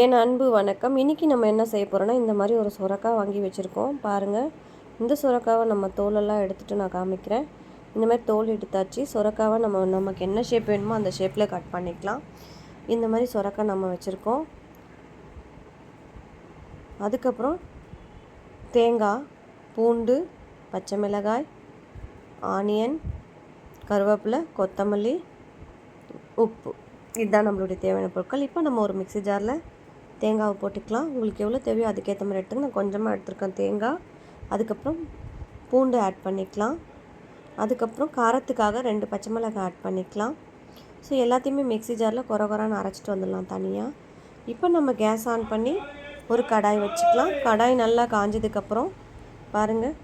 என் அன்பு வணக்கம். இன்றைக்கி நம்ம என்ன செய்ய போகிறோன்னா இந்த மாதிரி ஒரு சுரக்காய் வாங்கி வச்சுருக்கோம். பாருங்கள் இந்த சுரக்காவை நம்ம தோலெல்லாம் எடுத்துகிட்டு நான் காமிக்கிறேன். இந்த மாதிரி தோல் எடுத்தாச்சு. சுரக்காவை நம்ம நமக்கு என்ன ஷேப் வேணுமோ அந்த ஷேப்பில் கட் பண்ணிக்கலாம். இந்த மாதிரி சுரக்காய் நம்ம வச்சுருக்கோம். அதுக்கப்புறம் தேங்காய் பூண்டு பச்சை மிளகாய் ஆனியன் கருவேப்பிலை கொத்தமல்லி உப்பு. இதுதான் நம்மளுடைய தேவையான பொருட்கள். இப்போ நம்ம ஒரு மிக்சி ஜாரில் தேங்காவை போட்டுக்கலாம். உங்களுக்கு எவ்வளோ தேவையோ அதுக்கேற்ற மாதிரி எடுத்துங்க நான் கொஞ்சமாக எடுத்துருக்கேன் தேங்காய். அதுக்கப்புறம் பூண்டு ஆட் பண்ணிக்கலாம். அதுக்கப்புறம் காரத்துக்காக ரெண்டு பச்சை மிளகாய் ஆட் பண்ணிக்கலாம். ஸோ எல்லாத்தையுமே மிக்சி ஜாரில் குறை குறான்னு அரைச்சிட்டு வந்துடலாம் தனியாக இப்போ நம்ம கேஸ் ஆன் பண்ணி ஒரு கடாய் வச்சுக்கலாம். கடாய் நல்லா காஞ்சதுக்கப்புறம் பாருங்கள்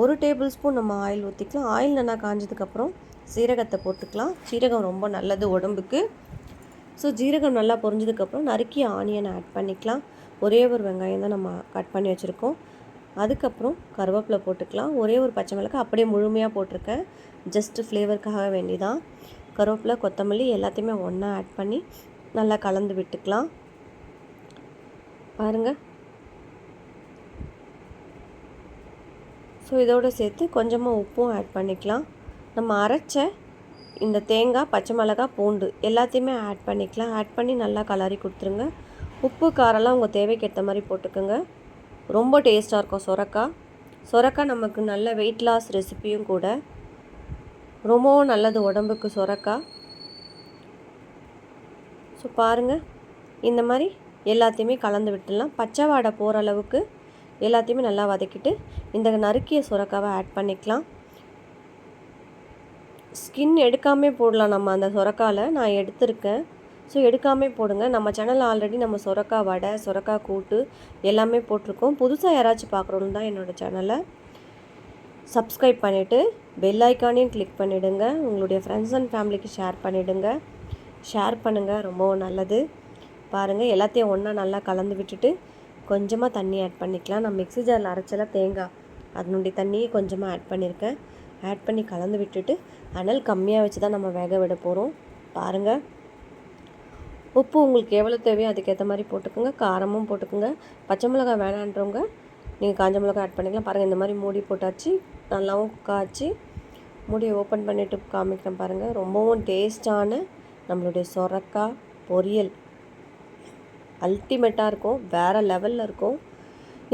ஒரு டேபிள் ஸ்பூன் நம்ம ஆயில் ஊற்றிக்கலாம் ஆயில் நல்லா காஞ்சதுக்கப்புறம் சீரகத்தை போட்டுக்கலாம். சீரகம் ரொம்ப நல்லது உடம்புக்கு. ஸோ ஜீரகம் நல்லா பொரிஞ்சதுக்கப்புறம் நறுக்கி ஆனியன் ஆட் பண்ணிக்கலாம். ஒரே ஒரு வெங்காயம் தான் நம்ம கட் பண்ணி வச்சுருக்கோம். அதுக்கப்புறம் கருவேப்பிலை போட்டுக்கலாம். ஒரே ஒரு பச்சை மிளகாய் அப்படியே முழுமையாக போட்டிருக்கேன். ஜஸ்ட்டு ஃப்ளேவருக்காக வேண்டி தான் கருவேப்பிலை கொத்தமல்லி எல்லாத்தையுமே ஒன்றா ஆட் பண்ணி நல்லா கலந்து விட்டுக்கலாம். பாருங்கள் ஸோ இதோடு சேர்த்து கொஞ்சமாக உப்பும் ஆட் பண்ணிக்கலாம். நம்ம அரைச்ச இந்த தேங்காய் பச்சை மிளகா பூண்டு எல்லாத்தையுமே ஆட் பண்ணிக்கலாம். ஆட் பண்ணி நல்லா கலரி கொடுத்துருங்க. உப்பு காரெல்லாம் உங்கள் தேவைக்கு ஏற்ற மாதிரி போட்டுக்கோங்க. ரொம்ப டேஸ்ட்டாக இருக்கும் சொரக்காய் சொரக்காய் நமக்கு நல்ல வெயிட் லாஸ் ரெசிப்பியும் கூட. ரொம்பவும் நல்லது உடம்புக்கு சொரக்காய் ஸோ பாருங்கள் இந்த மாதிரி எல்லாத்தையுமே கலந்து விட்டுடலாம். பச்சை வாடை போகிற அளவுக்கு எல்லாத்தையுமே நல்லா வதக்கிட்டு இந்த நறுக்கிய சுரக்காவை ஆட் பண்ணிக்கலாம். ஸ்கின் எடுக்காமே போடலாம். நம்ம அந்த சுரக்காவில் நான் எடுத்திருக்கேன். ஸோ எடுக்காமே போடுங்க. நம்ம சேனலில் ஆல்ரெடி நம்ம சுரக்கா வடை சுரக்கா கூட்டு எல்லாமே போட்டிருக்கோம். புதுசாக யாராச்சும் பார்க்குறோன்னு தான் என்னோடய சேனலை சப்ஸ்கிரைப் பண்ணிவிட்டு பெல் ஐக்கானையும் கிளிக் பண்ணிவிடுங்க உங்களுடைய ஃப்ரெண்ட்ஸ் அண்ட் ஃபேமிலிக்கு ஷேர் பண்ணிவிடுங்க ஷேர் பண்ணுங்கள் ரொம்பவும் நல்லது. பாருங்கள் எல்லாத்தையும் ஒன்றா நல்லா கலந்து விட்டுட்டு கொஞ்சமாக தண்ணி ஆட் பண்ணிக்கலாம். நான் மிக்ஸி ஜாரில் அரைச்சல தேங்காய். அதனுடைய தண்ணியை கொஞ்சமாக ஆட் பண்ணியிருக்கேன் ஆட் பண்ணி கலந்து விட்டுட்டு அனல் கம்மியாக வச்சு தான் நம்ம வேக விட போகிறோம் பாருங்கள் உப்பு உங்களுக்கு எவ்வளோ தேவையோ அதுக்கேற்ற மாதிரி போட்டுக்கோங்க. காரமும் போட்டுக்கோங்க. பச்சை மிளகாய் வேணான்றவங்க நீங்கள் காஞ்ச மிளகாய் ஆட் பண்ணிக்கலாம். பாருங்கள் இந்த மாதிரி மூடி போட்டாச்சு. நல்லாவும் காய்ச்சி மூடியை ஓப்பன் பண்ணிவிட்டு காமிக்கிறேன் பாருங்கள் ரொம்பவும் டேஸ்டான நம்மளுடைய சொரக்காய் பொரியல். அல்டிமேட்டாக இருக்கும். வேறு லெவலில் இருக்கும்.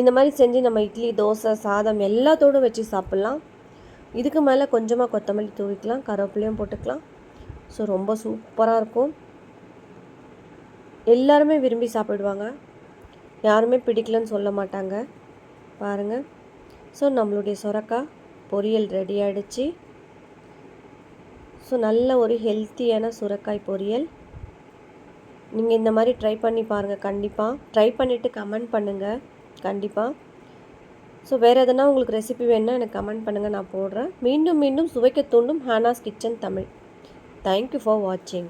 இந்த மாதிரி செஞ்சு நம்ம இட்லி தோசை சாதம் எல்லாத்தோடும் வச்சு சாப்பிட்லாம். இதுக்கு மேலே கொஞ்சமாக கொத்தமல்லி தூவிக்கலாம் கருவேப்பிலையும் போட்டுக்கலாம். ஸோ ரொம்ப சூப்பராக இருக்கும். எல்லாருமே விரும்பி சாப்பிடுவாங்க. யாருமே பிடிக்கலன்னு சொல்ல மாட்டாங்க. பாருங்கள் ஸோ நம்மளுடைய சுரக்காய் பொரியல் ரெடி ஆகிடுச்சு ஸோ நல்ல ஒரு ஹெல்த்தியான சுரக்காய் பொரியல். நீங்கள் இந்த மாதிரி ட்ரை பண்ணி பாருங்கள் கண்டிப்பாக ட்ரை பண்ணிவிட்டு கமெண்ட் பண்ணுங்கள் கண்டிப்பாக ஸோ வேறு எதனா உங்களுக்கு ரெசிபி வேணுன்னா எனக்கு கமெண்ட் பண்ணுங்கள் நான் போடுறேன். மீண்டும் மீண்டும் சுவைக்க தூண்டும் Hana's kitchen Tamil. Thank you for வாட்சிங்